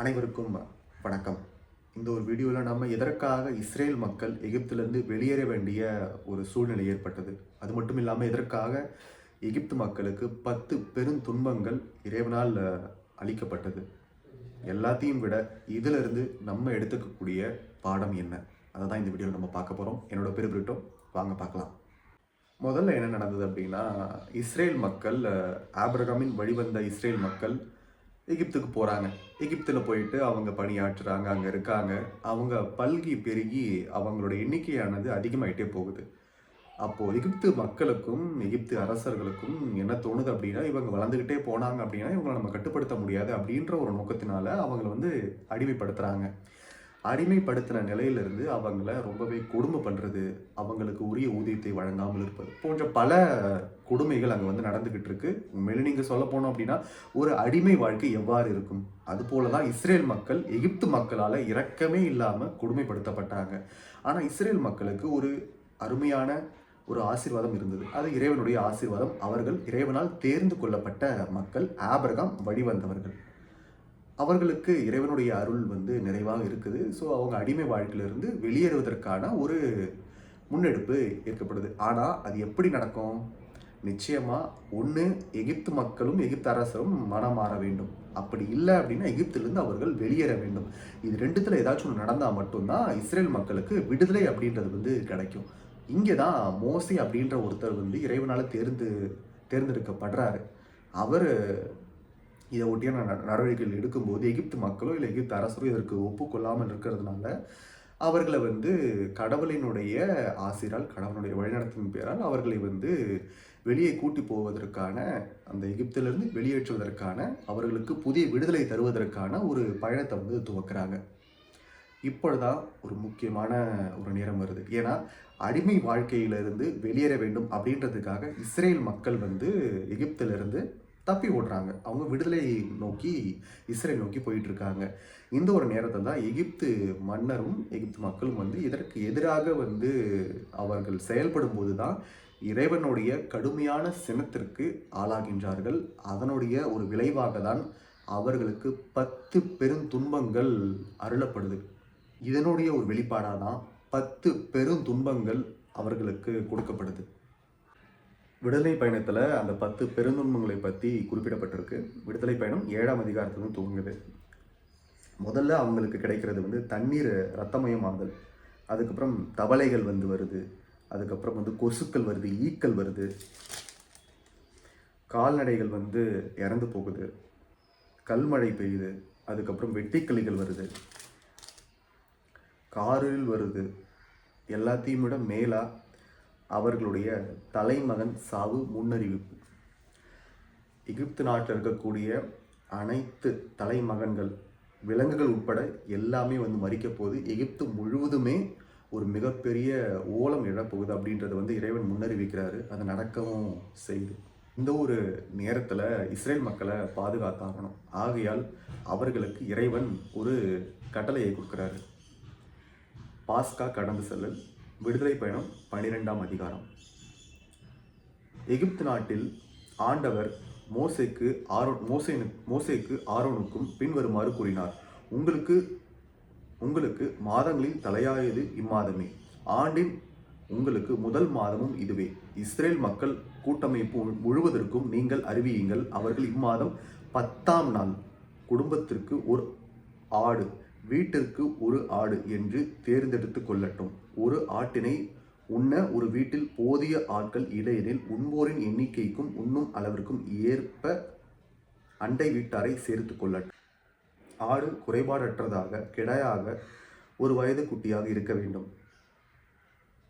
அனைவருக்கும் வணக்கம். இந்த ஒரு வீடியோவில் நம்ம எதற்காக இஸ்ரேல் மக்கள் எகிப்திலிருந்து வெளியேற வேண்டிய ஒரு சூழ்நிலை ஏற்பட்டது? அது மட்டும் இல்லாமல் எதற்காக எகிப்து மக்களுக்கு பத்து பெரும் துன்பங்கள் இறைவனால் அளிக்கப்பட்டது? எல்லாத்தையும் விட இதிலிருந்து நம்ம எடுத்துக்கக்கூடிய பாடம் என்ன? அதை தான் இந்த வீடியோவில் நம்ம பார்க்க போகிறோம் என்னோட பேர் பிரிட்டோ. வாங்க பார்க்கலாம். முதல்ல என்ன நடந்தது அப்படின்னா இஸ்ரேல் மக்கள் ஆப்ரகாமின் வழிவந்த இஸ்ரேல் மக்கள் எகிப்துக்கு போகிறாங்க எகிப்தில் போயிட்டு அவங்க பணியாற்றுறாங்க அங்கே இருக்காங்க. அவங்க பல்கி பெருகி அவங்களோட எண்ணிக்கையானது அதிகமாகிட்டே போகுது. அப்போது எகிப்து மக்களுக்கும் எகிப்து அரசர்களுக்கும் என்ன தோணுது அப்படின்னா இவங்க வளர்ந்துக்கிட்டே போனாங்க அப்படின்னா இவங்களை நம்ம கட்டுப்படுத்த முடியாது அப்படின்ற ஒரு நோக்கத்தினால அவங்கள வந்து அடிமைப்படுத்துகிறாங்க அடிமைப்படுத்துகிற நிலையிலிருந்து அவங்கள ரொம்பவே கொடுமை பண்ணுறது அவங்களுக்கு உரிய ஊதியத்தை வழங்காமல் இருப்பது போன்ற பல கொடுமைகள் அங்கே வந்து நடந்துக்கிட்டு இருக்கு. உண்மையிலே நீங்கள் சொல்ல போனோம் அப்படின்னா ஒரு அடிமை வாழ்க்கை எவ்வாறு இருக்கும்? அதுபோல தான் இஸ்ரேல் மக்கள் எகிப்து மக்களால் இரக்கமே இல்லாமல் கொடுமைப்படுத்தப்பட்டாங்க. ஆனால் இஸ்ரேல் மக்களுக்கு ஒரு அருமையான ஒரு ஆசீர்வாதம் இருந்தது. அது இறைவனுடைய ஆசீர்வாதம். அவர்கள் இறைவனால் தேர்ந்து கொள்ளப்பட்ட மக்கள் ஆபரகம் வழிவந்தவர்கள். அவர்களுக்கு இறைவனுடைய அருள் வந்து நிறைவாக இருக்குது. ஸோ அவங்க அடிமை வாழ்க்கையிலிருந்து வெளியேறுவதற்கான ஒரு முன்னெடுப்பு ஏற்கப்படுது. ஆனால் அது எப்படி நடக்கும்? நிச்சயமாக ஒன்று எகிப்து மக்களும் எகிப்து அரசரும் மனம் மாற வேண்டும். அப்படி இல்லை அப்படின்னா எகிப்திலிருந்து அவர்கள் வெளியேற வேண்டும். இது ரெண்டுத்தில் ஏதாச்சும் ஒன்று நடந்தால் மட்டும்தான் இஸ்ரேல் மக்களுக்கு விடுதலை அப்படின்றது வந்து கிடைக்கும். இங்கே தான் மோசி அப்படின்ற ஒருத்தர் வந்து இறைவனால் தேர்ந்து தேர்ந்தெடுக்கப்படுறாரு. அவர் இதை ஒட்டியான நடவடிக்கைகள் எடுக்கும்போது எகிப்து மக்களோ இல்லை எகிப்து அரசரோ இதற்கு ஒப்புக்கொள்ளாமல் இருக்கிறதுனால அவர்களை வந்து கடவுளினுடைய ஆசிரால் கடவுளுடைய வழிநடத்தின் பேரால் அவர்களை வந்து வெளியே கூட்டி போவதற்கான அந்த எகிப்திலிருந்து வெளியேற்றுவதற்கான அவர்களுக்கு புதிய விடுதலை தருவதற்கான ஒரு பயணத்தை வந்து துவக்குறாங்க. இப்பொழுதுதான் ஒரு முக்கியமான ஒரு நேரம் வருது. ஏன்னா அடிமை வாழ்க்கையிலிருந்து வெளியேற வேண்டும் அப்படின்றதுக்காக இஸ்ரேல் மக்கள் வந்து எகிப்திலிருந்து தப்பி ஓடுறாங்க. அவங்க விடுதலை நோக்கி இஸ்ரேல் நோக்கி போயிட்டு இருக்காங்க இந்த ஒரு நேரத்தில் தான் எகிப்து மன்னரும் எகிப்து மக்களும் வந்து இதற்கு எதிராக வந்து அவர்கள் செயல்படும் போது தான் இறைவனுடைய கடுமையான சினத்திற்கு ஆளாகின்றார்கள். அதனுடைய ஒரு விளைவாக தான் அவர்களுக்கு பத்து பெருந்துன்பங்கள் அருளப்படுது. இதனுடைய ஒரு வெளிப்பாடாக தான் பத்து பெருந்துன்பங்கள் அவர்களுக்கு கொடுக்கப்படுது. விடுதலை பயணத்தில் அந்த பத்து பெருந்துன்பங்களை பற்றி குறிப்பிடப்பட்டிருக்கு. விடுதலை பயணம் ஏழாம் அதிகாரத்துலேருந்து துவங்குது முதல்ல அவங்களுக்கு கிடைக்கிறது வந்து தண்ணீர் ரத்தமயமாதல் அதுக்கப்புறம் தவளைகள் வந்து வருது. அதுக்கப்புறம் வந்து கொசுக்கள் வருது ஈக்கள் வருது. கால்நடைகள் வந்து இறந்து போகுது. கல்மழை பெய்யுது. அதுக்கப்புறம் வெட்டிக்கிளிகள் வருது. காரில் வருது. எல்லாத்தையும் விட மேலாக அவர்களுடைய தலைமகன் சாவு முன்னறிவிப்பு. எகிப்து நாட்டில் இருக்கக்கூடிய அனைத்து தலைமகன்கள் விலங்குகள் உட்பட எல்லாமே வந்து மறிக்க போகுது எகிப்து முழுவதுமே ஒரு மிகப்பெரிய ஓலம் எழப்போகுது அப்படின்றத வந்து இறைவன் முன்னறிவிக்கிறாரு. அது நடக்கவும் செய்யுது. இந்த ஒரு நேரத்தில் இஸ்ரேல் மக்களை பாதுகாத்தாகணும் ஆகையால் அவர்களுக்கு இறைவன் ஒரு கட்டளையை கொடுக்குறாரு. பாஸ்கா கடந்து செல்லல். விடுதலை பயணம் பன்னிரெண்டாம் அதிகாரம். எகிப்து நாட்டில் ஆண்டவர் மோசைக்கு ஆரோ மோசைனு மோசைக்கு ஆரோனுக்கும் பின்வருமாறு கூறினார் உங்களுக்கு உங்களுக்கு மாதங்களில் தலையாயது இம்மாதமே. ஆண்டின் உங்களுக்கு முதல் மாதமும் இதுவே. இஸ்ரேல் மக்கள் கூட்டமைப்பு முழுவதற்கும் நீங்கள் அறிவியுங்கள் அவர்கள் இம்மாதம் பத்தாம் நாள் குடும்பத்திற்கு ஒரு ஆடு வீட்டிற்கு ஒரு ஆடு என்று தேர்ந்தெடுத்து கொள்ளட்டும். ஒரு ஆட்டினை உண்ண ஒரு வீட்டில் போதிய ஆட்கள் இல்லையெனில் உண்போரின் எண்ணிக்கைக்கும் உண்ணும் அளவிற்கும் ஏற்ப அண்டை வீட்டாரை சேர்த்து கொள்ளட்டும். ஆடு குறைபாடற்றதாக கிடையாக ஒரு வயது குட்டியாக இருக்க வேண்டும்.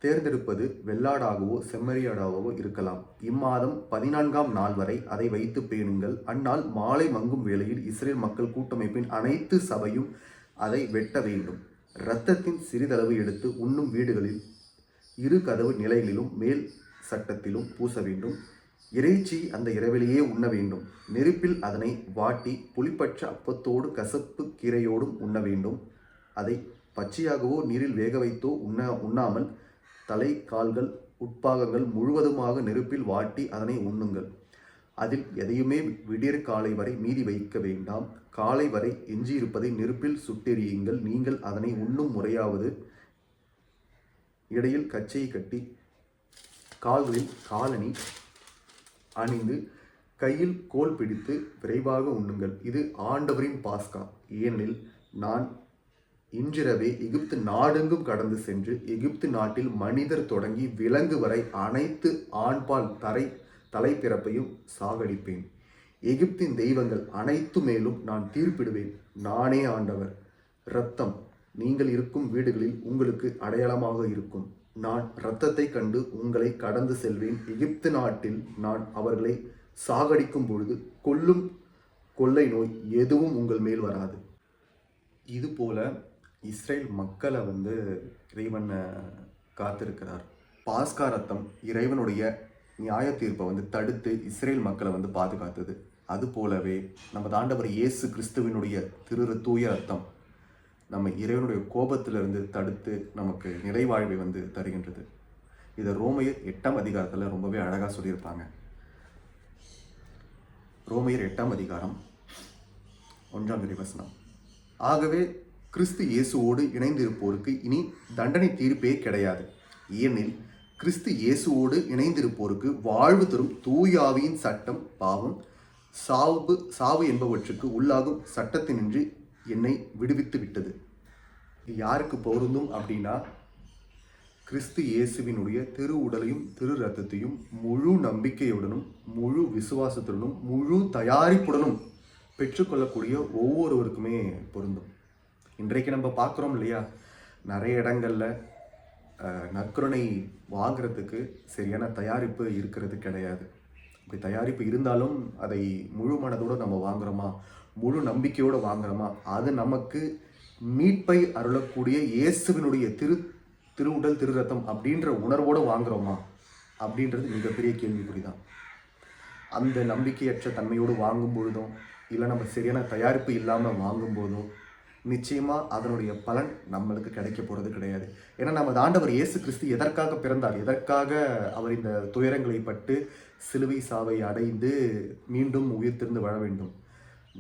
தேர்ந்தெடுப்பது வெள்ளாடாகவோ செம்மறியாடாகவோ இருக்கலாம். இம்மாதம் பதினான்காம் நாள் வரை அதை வைத்து பேணுங்கள். அந்நாள் மாலை மங்கும் வேளையில் இஸ்ரேல் மக்கள் கூட்டமைப்பின் அனைத்து சபையும் அதை வெட்ட வேண்டும். இரத்தத்தின் சிறிதளவு எடுத்து உண்ணும் வீடுகளில் இரு கதவு நிலைகளிலும் மேல் சட்டத்திலும் பூச வேண்டும். இறைச்சி அந்த இரவிலேயே உண்ண வேண்டும். நெருப்பில் அதனை வாட்டி புளிப்பற்ற அப்பத்தோடு கசப்பு கீரையோடும் உண்ண வேண்டும். அதை பச்சையாகவோ நீரில் வேக வைத்தோ உண்ண உண்ணாமல் தலை கால்கள் உட்பாகங்கள் முழுவதுமாக நெருப்பில் வாட்டி அதனை உண்ணுங்கள். அதில் எதையுமே விடியற் காலை வரை மீதி வைக்க வேண்டாம். காலை வரை எஞ்சியிருப்பதை நெருப்பில் சுட்டெரியுங்கள் நீங்கள் அதனை உண்ணும் முறையாவது இடையில் கச்சையை கட்டி கால்களில் காலணி அணிந்து கையில் கோல் பிடித்து விரைவாக உண்ணுங்கள். இது ஆண்டவரின் பாஸ்கா. ஏனெனில் நான் இன்றிரவே எகிப்து நாடெங்கும் கடந்து சென்று எகிப்து நாட்டில் மனிதர் தொடங்கி விலங்கு வரை அனைத்து ஆண்பால் தரை தலைப்பிறப்பையும் சாகடிப்பேன். எகிப்தின் தெய்வங்கள் அனைத்து மேலும் நான் தீர்ப்பிடுவேன். நானே ஆண்டவர். இரத்தம். நீங்கள் இருக்கும் வீடுகளில் உங்களுக்கு அடையாளமாக இருக்கும். நான் இரத்தத்தை கண்டு உங்களை கடந்து செல்வேன். எகிப்து நாட்டில் நான் அவர்களை சாகடிக்கும் பொழுது கொல்லும் கொள்ளை நோய் எதுவும் உங்கள் மேல் வராது. இது போல இஸ்ரேல் மக்களை வந்து இறைவன் காத்திருக்கிறார். பாஸ்கா ரத்தம் இறைவனுடைய நியாய தீர்ப்பை வந்து தடுத்து இஸ்ரேல் மக்களை வந்து பாதுகாத்தது. அது போலவே நம்ம ஆண்டவர் இயேசு கிறிஸ்துவினுடைய திரு தூய அர்த்தம் நம்ம இறைவனுடைய கோபத்திலிருந்து தடுத்து நமக்கு நிறைவாழ்வை வந்து தருகின்றது. இதை ரோமையர் எட்டாம் அதிகாரத்தில் ரொம்பவே அழகாக சொல்லியிருப்பாங்க. ரோமையர் எட்டாம் அதிகாரம் ஒன்றாம் இறைவசனம் ஆகவே கிறிஸ்து இயேசுவோடு இணைந்திருப்போருக்கு இனி தண்டனை தீர்ப்பே கிடையாது. ஏனெனில் கிறிஸ்து இயேசுவோடு இணைந்திருப்போருக்கு வாழ்வு தரும் தூயாவியின் சட்டம் பாவம். சாவு சாவு என்பவற்றுக்கு உள்ளாகும் சட்டத்தினின்று என்னை விடுவித்து விட்டது இது யாருக்கு பொருந்தும் அப்படின்னா கிறிஸ்து இயேசுவினுடைய திரு உடலையும் திரு ரத்தத்தையும் முழு நம்பிக்கையுடனும் முழு விசுவாசத்துடனும் முழு தயாரிப்புடனும் பெற்றுக்கொள்ளக்கூடிய ஒவ்வொருவருக்குமே பொருந்தும். இன்றைக்கு நம்ம பார்க்குறோம் இல்லையா? நிறைய இடங்களில் நற்கருணை வாங்குறதுக்கு சரியான தயாரிப்பு இருக்கிறது கிடையாது. அப்படி தயாரிப்பு இருந்தாலும் அதை முழு மனதோடு நம்ம வாங்குறோமா? முழு நம்பிக்கையோடு வாங்குறோமா? அது நமக்கு மீட்பை அருளக்கூடிய இயேசுவினுடைய திரு திருவுடல் திரு ரத்தம் அப்படின்ற உணர்வோடு வாங்குகிறோமா அப்படின்றது மிகப்பெரிய கேள்விக்குறி தான் அந்த நம்பிக்கையற்ற தன்மையோடு வாங்கும் பொழுதும் இல்லை நம்ம சரியான தயாரிப்பு இல்லாமல் வாங்கும் போதும் நிச்சயமாக அதனுடைய பலன் நம்மளுக்கு கிடைக்க போகிறது கிடையாது. ஏன்னா நமது ஆண்டவர் இயேசு கிறிஸ்து எதற்காக பிறந்தார்? எதற்காக அவர் இந்த துயரங்களை பட்டு சிலுவை சாவை அடைந்து மீண்டும் உயிர்த்திருந்து வாழ வேண்டும்?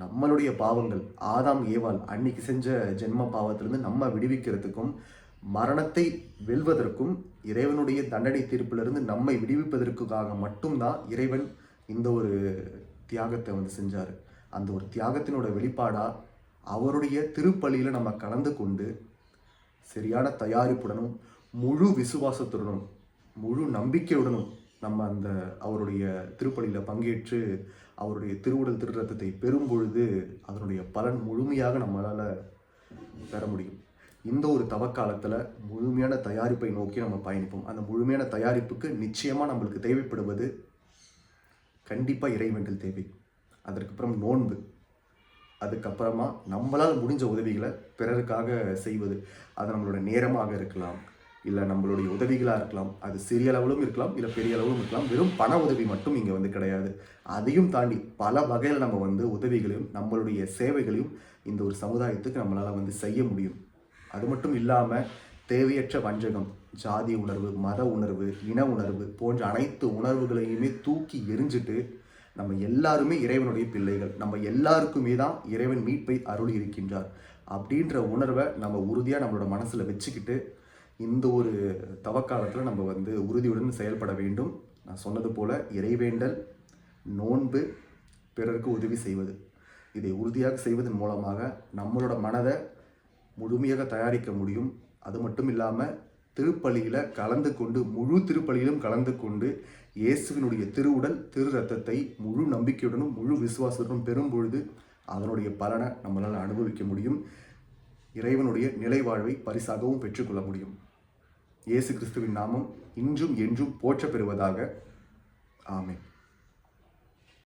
நம்மளுடைய பாவங்கள் ஆதாம் ஏவாள் அன்னைக்கு செஞ்ச ஜென்ம பாவத்திலிருந்து நம்ம விடுவிக்கிறதுக்கும் மரணத்தை வெல்வதற்கும் இறைவனுடைய தண்டனை தீர்ப்பிலிருந்து நம்மை விடுவிப்பதற்காக மட்டும்தான் இறைவன் இந்த ஒரு தியாகத்தை வந்து செஞ்சார். அந்த ஒரு தியாகத்தினோட வெளிப்பாடாக அவருடைய திருப்பள்ளியில் நம்ம கலந்து கொண்டு சரியான தயாரிப்புடனும் முழு விசுவாசத்துடனும் முழு நம்பிக்கையுடனும் நம்ம அந்த அவருடைய திருப்பலியில் பங்கேற்று அவருடைய திருவுடல் திருரத்தத்தை பெறும் பொழுது அதனுடைய பலன் முழுமையாக நம்மளால் பெற முடியும். இந்த ஒரு தவக்காலத்தில் முழுமையான தயாரிப்பை நோக்கி நம்ம பயணிப்போம். அந்த முழுமையான தயாரிப்புக்கு நிச்சயமாக நம்மளுக்கு தேவைப்படுவது கண்டிப்பாக இறைவேண்டல் தேவை. அதற்கப்புறம் நோன்பு. அதுக்கப்புறமா நம்மளால் முடிஞ்ச உதவிகளை பிறருக்காக செய்வது. அது நம்மளோட நேரமாக இருக்கலாம் இல்லை நம்மளுடைய உதவிகளாக இருக்கலாம் அது சிறிய அளவிலும் இருக்கலாம் இல்லை பெரிய அளவிலும் இருக்கலாம். வெறும் பண உதவி மட்டும் இங்கே வந்து கிடையாது. அதையும் தாண்டி பல வகையில் நம்ம வந்து உதவிகளையும் நம்மளுடைய சேவைகளையும் இந்த ஒரு சமுதாயத்துக்கு நம்மளால் வந்து செய்ய முடியும். அது மட்டும் இல்லாமல் தேவையற்ற வஞ்சகம் ஜாதி உணர்வு மத உணர்வு இன உணர்வு போன்ற அனைத்து உணர்வுகளையுமே தூக்கி எரிஞ்சிட்டு நம்ம எல்லாருமே இறைவனுடைய பிள்ளைகள். நம்ம எல்லாருக்குமே தான் இறைவன் மீட்பை அருள் இருக்கின்றார் அப்படின்ற உணர்வை நம்ம உறுதியாக நம்மளோட மனசில் வச்சுக்கிட்டு இந்த ஒரு தவக்காலத்தில் நம்ம வந்து உறுதியுடன் செயல்பட வேண்டும். நான் சொன்னது போல் இறைவேண்டல் நோன்பு பிறருக்கு உதவி செய்வது. இதை உறுதியாக செய்வதன் மூலமாக நம்மளோட மனதை முழுமையாக தயாரிக்க முடியும். அது மட்டும் இல்லாமல் திருப்பலியில் கலந்து கொண்டு முழு திருப்பலியிலும் கலந்து கொண்டு இயேசுவினுடைய திருவுடல் திரு ரத்தத்தை முழு நம்பிக்கையுடனும் முழு விசுவாசத்துடனும் பெறும் பொழுது அதனுடைய பலனை நம்மளால் அனுபவிக்க முடியும். இறைவனுடைய நிலைவாழ்வை பரிசாகவும் பெற்றுக்கொள்ள முடியும். இயேசு கிறிஸ்துவின் நாமம் இன்றும் என்றும் போற்றப்பெறுவதாக. பெறுவதாக